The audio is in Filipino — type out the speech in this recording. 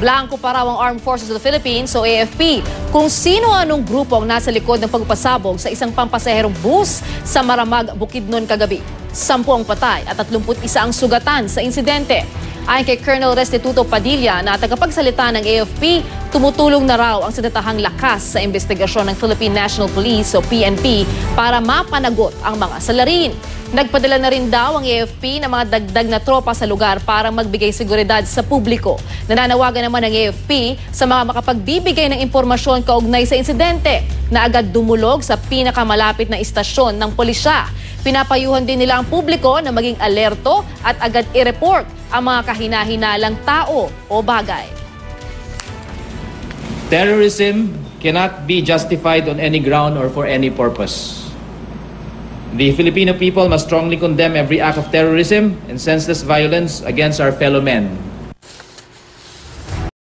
Blanco pa raw ang Armed Forces of the Philippines o AFP kung sino anong grupo ang nasa likod ng pagpasabog sa isang pampasaherong bus sa Maramag, Bukidnon kagabi. Sampu ang patay at 31 ang sugatan sa insidente. Ayon kay Colonel Restituto Padilla na tagapagsalita ng AFP, tumutulong na raw ang sinatahang lakas sa investigasyon ng Philippine National Police o PNP para mapanagot ang mga salarin. Nagpadala na rin daw ang AFP ng mga dagdag na tropa sa lugar para magbigay seguridad sa publiko. Nananawagan naman ng AFP sa mga makapagbibigay ng impormasyon kaugnay sa insidente na agad dumulog sa pinakamalapit na istasyon ng pulisya. Pinapayuhan din nila ang publiko na maging alerto at agad i-report ang mga kahinahinalang tao o bagay. Terrorism cannot be justified on any ground or for any purpose. The Filipino people must strongly condemn every act of terrorism and senseless violence against our fellow men.